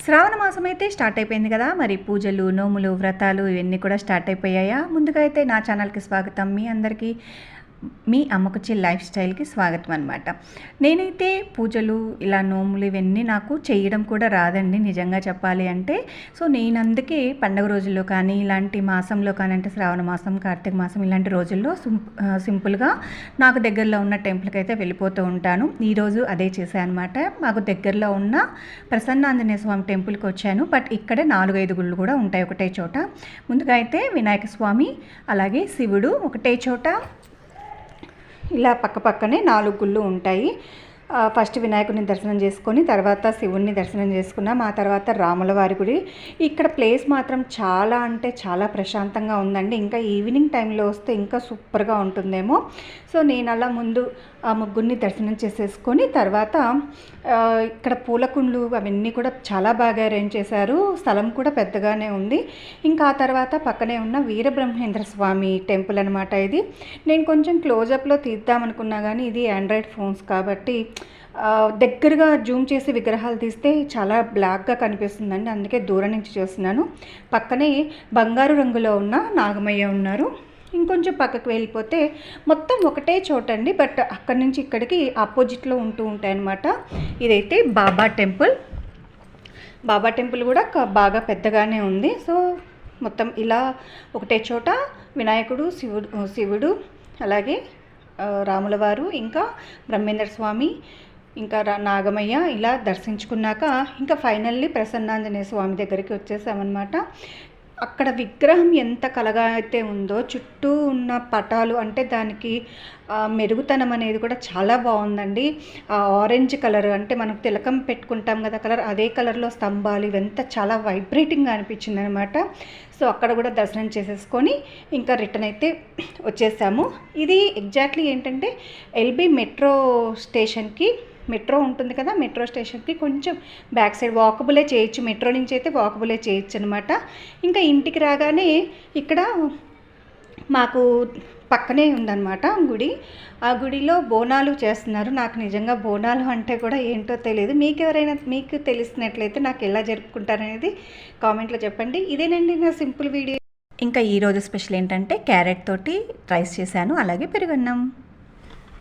శ్రావణ మాసం అయితే స్టార్ట్ అయిపోయింది కదా మరి పూజలు నోములు వ్రతాలు ఇవన్నీ కూడా స్టార్ట్ అయిపోయాయా? ముందుగా అయితే నా ఛానల్కి స్వాగతం. మీ అందరికీ మీ అమ్మకుచ్చి లైఫ్ స్టైల్కి స్వాగతం అనమాట నేనైతే పూజలు ఇలా నోములు ఇవన్నీ నాకు చేయడం కూడా రాదండి నిజంగా చెప్పాలి అంటే. సో నేను అందుకే పండగ రోజుల్లో కానీ ఇలాంటి మాసంలో కానీ అంటే శ్రావణ మాసం కార్తీక మాసం ఇలాంటి రోజుల్లో సింపుల్గా నాకు దగ్గరలో ఉన్న టెంపుల్కి అయితే వెళ్ళిపోతూ ఉంటాను. ఈరోజు అదే చేశాను అనమాట మాకు దగ్గరలో ఉన్న ప్రసన్నాంజనేయ స్వామి టెంపుల్కి వచ్చాను. బట్ ఇక్కడే నాలుగైదు గుళ్ళు కూడా ఉంటాయి ఒకటే చోట. ముందుగా అయితే వినాయక స్వామి అలాగే శివుడు ఒకటే చోట. ఇలా పక్క పక్కనే నాలుగు గుళ్ళు ఉంటాయి. ఫస్ట్ వినాయకుడిని దర్శనం చేసుకొని తర్వాత శివుణ్ణి దర్శనం చేసుకున్నాం. ఆ తర్వాత రాముల వారి గుడి. ఇక్కడ ప్లేస్ మాత్రం చాలా అంటే చాలా ప్రశాంతంగా ఉందండి. ఇంకా ఈవినింగ్ టైంలో వస్తే ఇంకా సూపర్గా ఉంటుందేమో. సో నేను అలా ముందు ఆ ముగ్గురిని దర్శనం చేసేసుకొని తర్వాత ఇక్కడ పూలకుండ్లు అవన్నీ కూడా చాలా బాగా అరేంజ్ చేశారు. స్థలం కూడా పెద్దగానే ఉంది. ఇంకా ఆ తర్వాత పక్కనే ఉన్న వీరబ్రహ్మేంద్ర స్వామి టెంపుల్ అనమాట ఇది. నేను కొంచెం క్లోజప్లో తీద్దామనుకున్నా కానీ ఇది ఆండ్రాయిడ్ ఫోన్స్ కాబట్టి దగ్గరగా జూమ్ చేసి విగ్రహాలు తీస్తే చాలా బ్లాక్గా కనిపిస్తుందండి. అందుకే దూరం నుంచి చూస్తున్నాను. పక్కనే బంగారు రంగులో ఉన్న నాగమయ్య ఉన్నారు. ఇంకొంచెం పక్కకు వెళ్ళిపోతే మొత్తం ఒకటే చోటండి. బట్ అక్కడి నుంచి ఇక్కడికి ఆపోజిట్లో ఉంటూ ఉంటాయన్నమాట. ఇదైతే బాబా టెంపుల్. బాబా టెంపుల్ కూడా బాగా పెద్దగానే ఉంది. సో మొత్తం ఇలా ఒకటే చోట వినాయకుడు శివుడు శివుడు అలాగే రాముల వారు ఇంకా బ్రహ్మేంద్ర స్వామి ఇంకా రా- నాగమయ్య ఇలా దర్శించుకున్నాక ఇంకా ఫైనల్లీ ప్రసన్నాంజనేయ స్వామి దగ్గరికి వచ్చేసామన్నమాట. అక్కడ విగ్రహం ఎంత కలగా అయితే ఉందో చుట్టూ ఉన్న పటాలు అంటే దానికి మెరుగుతనం అనేది కూడా చాలా బాగుందండి. ఆ ఆరెంజ్ కలర్ అంటే మనం తిలకం పెట్టుకుంటాం కదా కలర్ అదే కలర్లో స్తంభాలు ఇవంతా చాలా వైబ్రేటింగ్గా అనిపించింది అనమాట సో అక్కడ కూడా దర్శనం చేసేసుకొని ఇంకా రిటర్న్ అయితే వచ్చేసాము. ఇది ఎగ్జాక్ట్లీ ఏంటంటే ఎల్బీ మెట్రో స్టేషన్కి మెట్రో ఉంటుంది కదా మెట్రో స్టేషన్కి కొంచెం బ్యాక్ సైడ్ వాకబులే చేయొచ్చు. మెట్రో నుంచి అయితే వాకబులే చేయొచ్చు అనమాట ఇంకా ఇంటికి రాగానే ఇక్కడ మాకు పక్కనే ఉందన్నమాట గుడి. ఆ గుడిలో బోనాలు చేస్తున్నారు. నాకు నిజంగా బోనాలు అంటే కూడా ఏంటో తెలియదు. మీకు ఎవరైనా మీకు తెలిసినట్లయితే నాకు ఎలా జరుపుకుంటారనేది కామెంట్లో చెప్పండి. ఇదేనండి నా సింపుల్ వీడియో. ఇంకా ఈరోజు స్పెషల్ ఏంటంటే క్యారెట్ తోటి రైస్ చేశాను. అలాగే పెరుగన్నం.